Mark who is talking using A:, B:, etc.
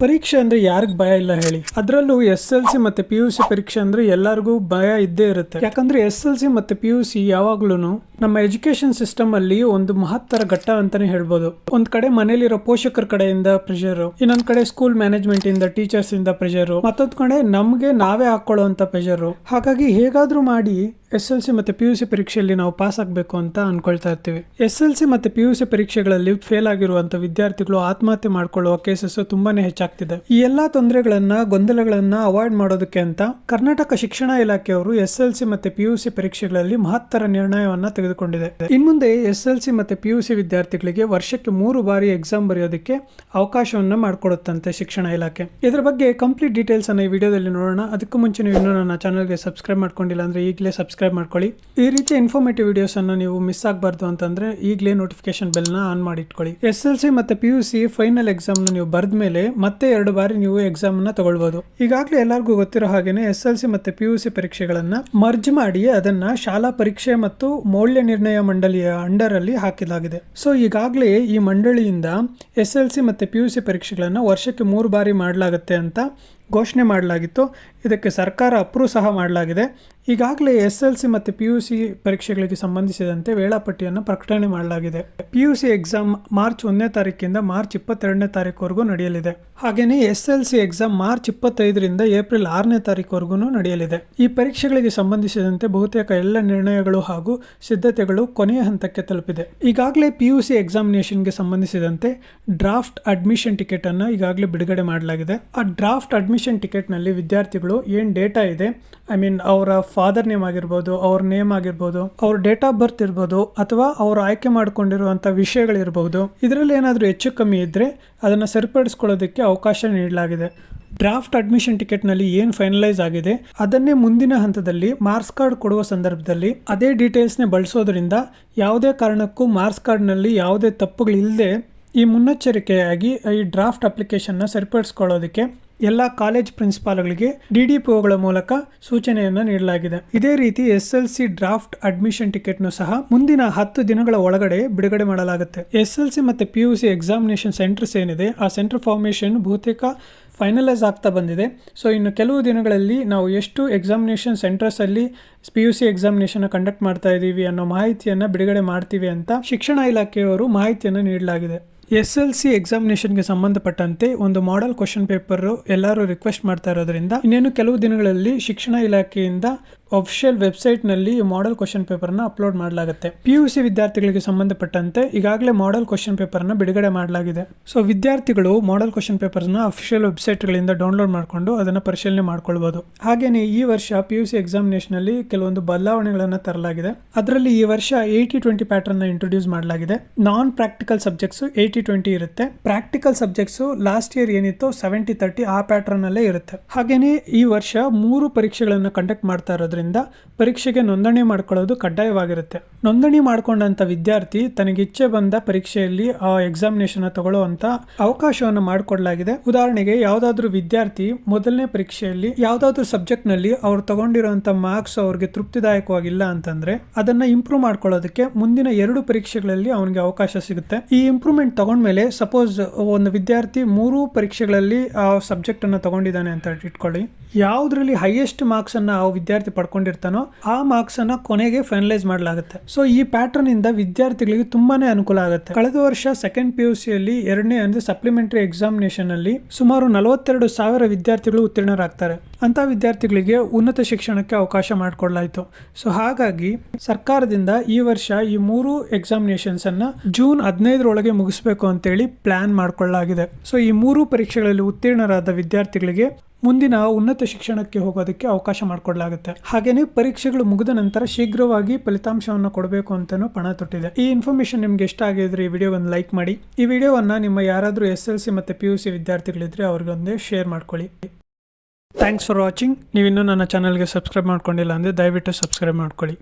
A: ಪರೀಕ್ಷೆ ಅಂದ್ರೆ ಯಾರಿಗ್ ಭಯ ಇಲ್ಲ ಹೇಳಿ. ಅದರಲ್ಲೂ ಎಸ್ ಎಲ್ ಸಿ ಮತ್ತೆ ಪಿ ಯು ಸಿ ಪರೀಕ್ಷೆ ಅಂದ್ರೆ ಎಲ್ಲರಿಗೂ ಭಯ ಇದ್ದೇ ಇರುತ್ತೆ. ಯಾಕಂದ್ರೆ ಎಸ್ ಎಲ್ ಸಿ ಮತ್ತೆ ಪಿ ಯು ಸಿ ಯಾವಾಗ್ಲೂ ನಮ್ಮ ಎಜುಕೇಶನ್ ಸಿಸ್ಟಮ್ ಅಲ್ಲಿ ಒಂದು ಮಹತ್ತರ ಘಟ್ಟ ಅಂತಾನೆ ಹೇಳ್ಬೋದು. ಒಂದ್ ಕಡೆ ಮನೇಲಿರೋ ಪೋಷಕರ ಕಡೆಯಿಂದ ಪ್ರೆಷರ್ ಇನ್ನೊಂದ್ ಕಡೆ ಸ್ಕೂಲ್ ಮ್ಯಾನೇಜ್ಮೆಂಟ್ ಇಂದ ಟೀಚರ್ಸ್ ಇಂದ ಪ್ರೆಷರ್ ಮತ್ತೊಂದ್ ಕಡೆ ನಮ್ಗೆ ನಾವೇ ಹಾಕೊಳ್ಳುವಂತ ಪ್ರೆಷರ್ ಹಾಗಾಗಿ ಹೇಗಾದ್ರೂ ಮಾಡಿ ಎಸ್ ಎಲ್ ಸಿ ಮತ್ತು ಪಿ ಯು ಸಿ ಪರೀಕ್ಷೆಯಲ್ಲಿ ನಾವು ಪಾಸ್ ಆಗಬೇಕು ಅಂತ ಅಂದ್ಕೊಳ್ತಾ ಇರ್ತೀವಿ. ಎಸ್ ಎಲ್ ಸಿ ಮತ್ತು ಪಿ ಯು ಸಿ ಪರೀಕ್ಷೆಗಳಲ್ಲಿ ಫೇಲ್ ಆಗಿರುವಂಥ ವಿದ್ಯಾರ್ಥಿಗಳು ಆತ್ಮಹತ್ಯೆ ಮಾಡಿಕೊಳ್ಳುವ ಕೇಸಸ್ ತುಂಬಾನೇ ಹೆಚ್ಚಾಗ್ತಿದೆ. ಈ ಎಲ್ಲಾ ತೊಂದರೆಗಳನ್ನು, ಗೊಂದಲಗಳನ್ನು ಅವಾಯ್ಡ್ ಮಾಡೋದಕ್ಕೆ ಅಂತ ಕರ್ನಾಟಕ ಶಿಕ್ಷಣ ಇಲಾಖೆಯವರು ಎಸ್ ಎಲ್ ಸಿ ಮತ್ತೆ ಪಿ ಯು ಸಿ ಪರೀಕ್ಷೆಗಳಲ್ಲಿ ಮಹತ್ತರ ನಿರ್ಣಯವನ್ನ ತೆಗೆದುಕೊಂಡಿದೆ. ಇನ್ಮುಂದೆ ಎಸ್ ಎಲ್ ಸಿ ಮತ್ತೆ ಪಿ ಯು ಸಿ ವಿದ್ಯಾರ್ಥಿಗಳಿಗೆ ವರ್ಷಕ್ಕೆ ಮೂರು ಬಾರಿ ಎಕ್ಸಾಮ್ ಬರೆಯೋದಕ್ಕೆ ಅವಕಾಶವನ್ನ ಮಾಡಿಕೊಡುತ್ತಂತೆ ಶಿಕ್ಷಣ ಇಲಾಖೆ. ಇದರ ಬಗ್ಗೆ ಕಂಪ್ಲೀಟ್ ಡೀಟೇಲ್ಸ್ ಅನ್ನು ಈ ವಿಡಿಯೋದಲ್ಲಿ ನೋಡೋಣ. ಅದಕ್ಕೂ ಮುಂಚೆ ನೀವು ಇನ್ನೂ ನನ್ನ ಚಾನಲ್ಗೆ ಸಬ್ಸ್ಕ್ರೈಬ್ ಮಾಡ್ಕೊಂಡಿಲ್ಲ ಅಂದ್ರೆ ಈಗಲೇ ಸಬ್ಸ್ಕ್ರೈಬ್ ಮಾಡ್ಕೊಳ್ಳಿ. ಈ ರೀತಿ ಇನ್ಫಾರ್ಮೇಟಿವ್ ವಿಡಿಯೋಸ್ ಅನ್ನು ನೀವು ಮಿಸ್ ಆಗಬಾರ್ದು ಅಂತಂದ್ರೆ ಈಗಲೇ ನೋಟಿಫಿಕೇಶನ್ ಬೆಲ್ನ ಆನ್ ಮಾಡಿ ಇಟ್ಕೊಳ್ಳಿ ಎಸ್ ಎಲ್ ಸಿ ಮತ್ತೆ P U C final exam ನೀವು ಬರೆದ ಮೇಲೆ ಮತ್ತೆ ಎರಡು ಬಾರಿ ನೀವು ಎಕ್ಸಾಮ್ನ ತಗೊಳ್ಬಹುದು ಈಗಾಗಲೇ ಎಲ್ಲರಿಗೂ ಗೊತ್ತಿರೋ ಹಾಗೆಯೇ ಎಸ್ ಎಲ್ ಸಿ ಮತ್ತೆ ಪಿ ಯು ಸಿ ಪರೀಕ್ಷೆಗಳನ್ನ ಮರ್ಜ್ ಮಾಡಿ ಅದನ್ನ ಶಾಲಾ ಪರೀಕ್ಷೆ ಮತ್ತು ಮೌಲ್ಯ ನಿರ್ಣಯ ಮಂಡಳಿಯ ಅಂಡರ್ ಅಲ್ಲಿ ಹಾಕಿಲಾಗಿದೆ ಸೊ ಈಗಾಗಲೇ ಈ ಮಂಡಳಿಯಿಂದ ಎಸ್ ಎಲ್ ಸಿ ಮತ್ತೆ ಪಿ ಯು ಸಿ ಪರೀಕ್ಷೆಗಳನ್ನು ವರ್ಷಕ್ಕೆ ಮೂರು ಬಾರಿ ಮಾಡಲಾಗುತ್ತೆ ಅಂತ ಘೋಷಣೆ ಮಾಡಲಾಗಿತ್ತು. ಇದಕ್ಕೆ ಸರ್ಕಾರ ಅಪ್ರೂವ್ ಸಹ ಮಾಡಲಾಗಿದೆ. ಈಗಾಗಲೇ ಎಸ್ ಎಲ್ ಸಿ ಮತ್ತು ಪಿ ಯು ಸಿ ಪರೀಕ್ಷೆಗಳಿಗೆ ಸಂಬಂಧಿಸಿದಂತೆ ವೇಳಾಪಟ್ಟಿಯನ್ನು ಪ್ರಕಟಣೆ ಮಾಡಲಾಗಿದೆ. P U C exam March ಒಂದನೇ ತಾರೀಕಿಂದ ಮಾರ್ಚ್ ಇಪ್ಪತ್ತೆರಡನೇ ತಾರೀಕುವರೆಗೂ ನಡೆಯಲಿದೆ. ಹಾಗೆಯೇ S L C exam March ಇಪ್ಪತ್ತೈದರಿಂದ ಏಪ್ರಿಲ್ ಆರನೇ ತಾರೀಕುವರೆಗೂ ನಡೆಯಲಿದೆ. ಈ ಪರೀಕ್ಷೆಗಳಿಗೆ ಸಂಬಂಧಿಸಿದಂತೆ ಬಹುತೇಕ ಎಲ್ಲ ನಿರ್ಣಯಗಳು ಹಾಗೂ ಸಿದ್ಧತೆಗಳು ಕೊನೆಯ ಹಂತಕ್ಕೆ ತಲುಪಿದೆ. ಈಗಾಗಲೇ ಪಿ ಯು ಸಿ ಎಕ್ಸಾಮಿನೇಷನ್ಗೆ ಸಂಬಂಧಿಸಿದಂತೆ ಡ್ರಾಫ್ಟ್ ಅಡ್ಮಿಷನ್ ಟಿಕೆಟ್ ಅನ್ನು ಈಗಾಗಲೇ ಬಿಡುಗಡೆ ಮಾಡಲಾಗಿದೆ. ಆ ಡ್ರಾಫ್ಟ್ ಅಡ್ಮಿಷನ್ ಟಿಕೆಟ್ನಲ್ಲಿ ವಿದ್ಯಾರ್ಥಿಗಳು ಏನು ಡೇಟಾ ಇದೆ? ಐ ಮೀನ್ ಅವರ ಫಾದರ್ ನೇಮ್ ಆಗಿರ್ಬೋದು, ಅವ್ರ ನೇಮ್ ಆಗಿರ್ಬೋದು, ಅವ್ರ ಡೇಟ್ ಆಫ್ ಬರ್ತ್ ಇರ್ಬೋದು, ಅಥವಾ ಅವರು ಆಯ್ಕೆ ಮಾಡಿಕೊಂಡಿರುವಂಥ ವಿಷಯಗಳಿರ್ಬೋದು, ಇದರಲ್ಲಿ ಏನಾದರೂ ಹೆಚ್ಚು ಕಮ್ಮಿ ಇದ್ದರೆ ಅದನ್ನು ಸರಿಪಡಿಸ್ಕೊಳ್ಳೋದಕ್ಕೆ ಅವಕಾಶ ನೀಡಲಾಗಿದೆ. ಡ್ರಾಫ್ಟ್ ಅಡ್ಮಿಷನ್ ಟಿಕೆಟ್ನಲ್ಲಿ ಏನು ಫೈನಲೈಸ್ ಆಗಿದೆ, ಅದನ್ನೇ ಮುಂದಿನ ಹಂತದಲ್ಲಿ ಮಾರ್ಕ್ಸ್ ಕಾರ್ಡ್ ಕೊಡುವ ಸಂದರ್ಭದಲ್ಲಿ ಅದೇ ಡೀಟೇಲ್ಸ್ನೇ ಬಳಸೋದ್ರಿಂದ ಯಾವುದೇ ಕಾರಣಕ್ಕೂ ಮಾರ್ಕ್ಸ್ ಕಾರ್ಡ್ನಲ್ಲಿ ಯಾವುದೇ ತಪ್ಪುಗಳಿಲ್ಲದೆ ಈ ಮುನ್ನೆಚ್ಚರಿಕೆಯಾಗಿ ಈ ಡ್ರಾಫ್ಟ್ ಅಪ್ಲಿಕೇಶನ್ನ ಸರಿಪಡಿಸ್ಕೊಳ್ಳೋದಕ್ಕೆ ಎಲ್ಲ ಕಾಲೇಜ್ ಪ್ರಿನ್ಸಿಪಾಲ್ಗಳಿಗೆ ಡಿ ಡಿ ಪಿಒಗಳ ಮೂಲಕ ಸೂಚನೆಯನ್ನು ನೀಡಲಾಗಿದೆ. ಇದೇ ರೀತಿ S L C draft admission ಟಿಕೆಟ್ನು ಸಹ ಮುಂದಿನ ಹತ್ತು ದಿನಗಳ ಒಳಗಡೆ ಬಿಡುಗಡೆ ಮಾಡಲಾಗುತ್ತೆ. ಎಸ್ ಎಲ್ ಸಿ ಮತ್ತು P U C examination centres ಏನಿದೆ, ಆ ಸೆಂಟರ್ ಫಾರ್ಮೇಷನ್ ಬಹುತೇಕ ಫೈನಲೈಸ್ ಆಗ್ತಾ ಬಂದಿದೆ. ಸೊ, ಇನ್ನು ಕೆಲವು ದಿನಗಳಲ್ಲಿ ನಾವು ಎಷ್ಟು examination ಸೆಂಟರ್ಸಲ್ಲಿ P U C examination conduct ಮಾಡ್ತಾ ಇದ್ದೀವಿ ಅನ್ನೋ ಮಾಹಿತಿಯನ್ನು ಬಿಡುಗಡೆ ಮಾಡ್ತೀವಿ ಅಂತ ಶಿಕ್ಷಣ ಇಲಾಖೆಯವರು ಮಾಹಿತಿಯನ್ನು ನೀಡಲಾಗಿದೆ. ಎಸ್ ಎಲ್ ಸಿ ಎಕ್ಸಾಮಿನೇಷನ್ಗೆ ಸಂಬಂಧಪಟ್ಟಂತೆ ಒಂದು ಮಾಡೆಲ್ ಕ್ವಶನ್ ಪೇಪರ್ ಎಲ್ಲರೂ ರಿಕ್ವೆಸ್ಟ್ ಮಾಡ್ತಾ ಇರೋದ್ರಿಂದ ಇನ್ನೇನು ಕೆಲವು ದಿನಗಳಲ್ಲಿ ಶಿಕ್ಷಣ ಇಲಾಖೆಯಿಂದ ಅಫಿಷಿಯಲ್ ವೆಬ್ಸೈಟ್ನಲ್ಲಿ ಮಾಡೆಲ್ ಕ್ವಶನ್ ಪೇಪರ್ನ ಅಪ್ಲೋಡ್ ಮಾಡಲಾಗುತ್ತೆ. ಪಿ ಯು ಸಿ ವಿದ್ಯಾರ್ಥಿಗಳಿಗೆ ಸಂಬಂಧಪಟ್ಟಂತೆ ಈಗಾಗಲೇ ಮಾಡೆಲ್ ಕ್ವಶನ್ ಪೇಪರ್ನ ಬಿಡುಗಡೆ ಮಾಡಲಾಗಿದೆ. ಸೊ ವಿದ್ಯಾರ್ಥಿಗಳು ಮಾಡೆಲ್ ಕ್ವಶನ್ ಪೇಪರ್ನ ಅಫಿಷಿಯಲ್ ವೆಬ್ಸೈಟ್ಗಳಿಂದ ಡೌನ್ಲೋಡ್ ಮಾಡಿಕೊಂಡು ಅದನ್ನು ಪರಿಶೀಲನೆ ಮಾಡ್ಕೊಳ್ಬೋದು. ಹಾಗೆಯೇ ಈ ವರ್ಷ ಪಿ ಯು ಸಿ ಎಕ್ಸಾಮಿನೇಷನಲ್ಲಿ ಕೆಲವೊಂದು ಬದಲಾವಣೆಗಳನ್ನು ತರಲಾಗಿದೆ. ಅದರಲ್ಲಿ ಈ ವರ್ಷ ಏಯ್ಟಿ ಟ್ವೆಂಟಿ ಪ್ಯಾಟರ್ನ್ ಇಂಟ್ರೊಡ್ಯೂಸ್ ಮಾಡಲಾಗಿದೆ. Non practical subjects eighty twenty ಇರುತ್ತೆ. ಪ್ರಾಕ್ಟಿಕಲ್ ಸಬ್ಜೆಕ್ಟ್ಸ್ ಲಾಸ್ಟ್ ಇಯರ್ ಏನಿತ್ತು ಸೆವೆಂಟಿ ತರ್ಟಿ ಆ ಪ್ಯಾಟರ್ನ್ ಅಲ್ಲೇ ಇರುತ್ತೆ. ಹಾಗೇನೇ ಈ ವರ್ಷ ಮೂರು ಪರೀಕ್ಷೆಗಳನ್ನು ಕಂಡಕ್ಟ್ ಮಾಡ್ತಾ ಇರೋದ್ರಿಂದ ಪರೀಕ್ಷೆಗೆ ನೋಂದಣಿ ಮಾಡ್ಕೊಳ್ಳೋದು ಕಡ್ಡಾಯವಾಗಿರುತ್ತೆ. ನೋಂದಣಿ ಮಾಡ್ಕೊಂಡಂತ ವಿದ್ಯಾರ್ಥಿ ತನಗೆ ಇಚ್ಛೆ ಬಂದ ಪರೀಕ್ಷೆಯಲ್ಲಿ ಆ ಎಕ್ಸಾಮಿನೇಷನ್ ತಗೊಳ್ಳುವಂತ ಅವಕಾಶವನ್ನು ಮಾಡಿಕೊಡಲಾಗಿದೆ. ಉದಾಹರಣೆಗೆ ಯಾವ್ದಾದ್ರು ವಿದ್ಯಾರ್ಥಿ ಮೊದಲನೇ ಪರೀಕ್ಷೆಯಲ್ಲಿ ಯಾವ್ದಾದ್ರು ಸಬ್ಜೆಕ್ಟ್ನಲ್ಲಿ ಅವ್ರು ತಗೊಂಡಿರುವಂತ ಮಾರ್ಕ್ಸ್ ಅವ್ರಿಗೆ ತೃಪ್ತಿದಾಯಕವಾಗಿಲ್ಲ ಅಂತಂದ್ರೆ ಅದನ್ನ ಇಂಪ್ರೂವ್ ಮಾಡ್ಕೊಳ್ಳೋದಕ್ಕೆ ಮುಂದಿನ ಎರಡು ಪರೀಕ್ಷೆಗಳಲ್ಲಿ ಅವನಿಗೆ ಅವಕಾಶ ಸಿಗುತ್ತೆ. ಈ ಇಂಪ್ರೂವ್ಮೆಂಟ್ ತಗೊಂಡ್ಮೇಲೆ ಸಪೋಸ್ ಒಂದು ವಿದ್ಯಾರ್ಥಿ ಮೂರು ಪರೀಕ್ಷೆಗಳಲ್ಲಿ ಆ ಸಬ್ಜೆಕ್ಟ್ ಅನ್ನ ತಗೊಂಡಿದ್ದಾನೆ ಅಂತ ಇಟ್ಕೊಳ್ಳಿ. ಯಾವ್ದ್ರಲ್ಲಿ ಹೈಯೆಸ್ಟ್ ಮಾರ್ಕ್ಸ್ ಅನ್ನ ಆ ವಿದ್ಯಾರ್ಥಿ ಪಡ್ಕೊಂಡಿರ್ತಾನೋ ಆ ಮಾರ್ಕ್ಸ್ ಅನ್ನ ಕೊನೆಗೆ ಫೈನಲೈಸ್ ಮಾಡಲಾಗುತ್ತೆ. ಸೊ ಈ ಪ್ಯಾಟರ್ನ್ ಇಂದ ವಿದ್ಯಾರ್ಥಿಗಳಿಗೆ ತುಂಬಾನೇ ಅನುಕೂಲ ಆಗುತ್ತೆ. ಕಳೆದ ವರ್ಷ ಸೆಕೆಂಡ್ ಪಿ ಯು ಸಿಯಲ್ಲಿ ಎರಡನೇ ಅಂದ್ರೆ ಸಪ್ಲಿಮೆಂಟರಿ ಎಕ್ಸಾಮಿನೇಷನ್ ಅಲ್ಲಿ ಸುಮಾರು ನಲವತ್ತೆರಡು ಸಾವಿರ ವಿದ್ಯಾರ್ಥಿಗಳು ಉತ್ತೀರ್ಣರಾಗ್ತಾರೆ. ಅಂತ ವಿದ್ಯಾರ್ಥಿಗಳಿಗೆ ಉನ್ನತ ಶಿಕ್ಷಣಕ್ಕೆ ಅವಕಾಶ ಮಾಡಿಕೊಡಲಾಯಿತು. ಸೊ ಹಾಗಾಗಿ ಸರ್ಕಾರದಿಂದ ಈ ವರ್ಷ ಈ ಮೂರು ಎಕ್ಸಾಮಿನೇಷನ್ಸ್ ಅನ್ನ ಜೂನ್ ಹದಿನೈದರೊಳಗೆ ಮುಗಿಸ್ಬೇಕು ಅಂತೇಳಿ ಪ್ಲಾನ್ ಮಾಡಿಕೊಳ್ಳಲಾಗಿದೆ. ಸೊ ಈ ಮೂರು ಪರೀಕ್ಷೆಗಳಲ್ಲಿ ಉತ್ತೀರ್ಣರಾದ ವಿದ್ಯಾರ್ಥಿಗಳಿಗೆ ಮುಂದಿನ ಉನ್ನತ ಶಿಕ್ಷಣಕ್ಕೆ ಹೋಗೋದಕ್ಕೆ ಅವಕಾಶ ಮಾಡಿಕೊಡ್ಲಾಗುತ್ತೆ. ಹಾಗೇನೆ ಪರೀಕ್ಷೆಗಳು ಮುಗಿದ ನಂತರ ಶೀಘ್ರವಾಗಿ ಫಲಿತಾಂಶವನ್ನು ಕೊಡಬೇಕು ಅಂತಾನೂ ಪಣ ತೊಟ್ಟಿದೆ. ಈ ಇನ್ಫಾರ್ಮೇಶನ್ ನಿಮ್ಗೆ ಇಷ್ಟ ಆಗಿದ್ರೆ ಈ ವಿಡಿಯೋವನ್ನು ಲೈಕ್ ಮಾಡಿ. ಈ ವಿಡಿಯೋವನ್ನು ನಿಮ್ಮ ಯಾರಾದರೂ ಎಸ್ ಎಲ್ ಸಿ ಮತ್ತು ಪಿ ಯು ಸಿ ವಿದ್ಯಾರ್ಥಿಗಳಿದ್ರೆ ಅವ್ರಿಗೊಂದೇ ಶೇರ್ ಮಾಡ್ಕೊಳ್ಳಿ. ಥ್ಯಾಂಕ್ಸ್ ಫಾರ್ ವಾಚಿಂಗ್ ನೀವು ಇನ್ನೂ ನನ್ನ ಚಾನಲ್ಗೆ ಸಬ್ಸ್ಕ್ರೈಬ್ ಮಾಡ್ಕೊಂಡಿಲ್ಲ ಅಂದರೆ ದಯವಿಟ್ಟು ಸಬ್ಸ್ಕ್ರೈಬ್ ಮಾಡ್ಕೊಳ್ಳಿ.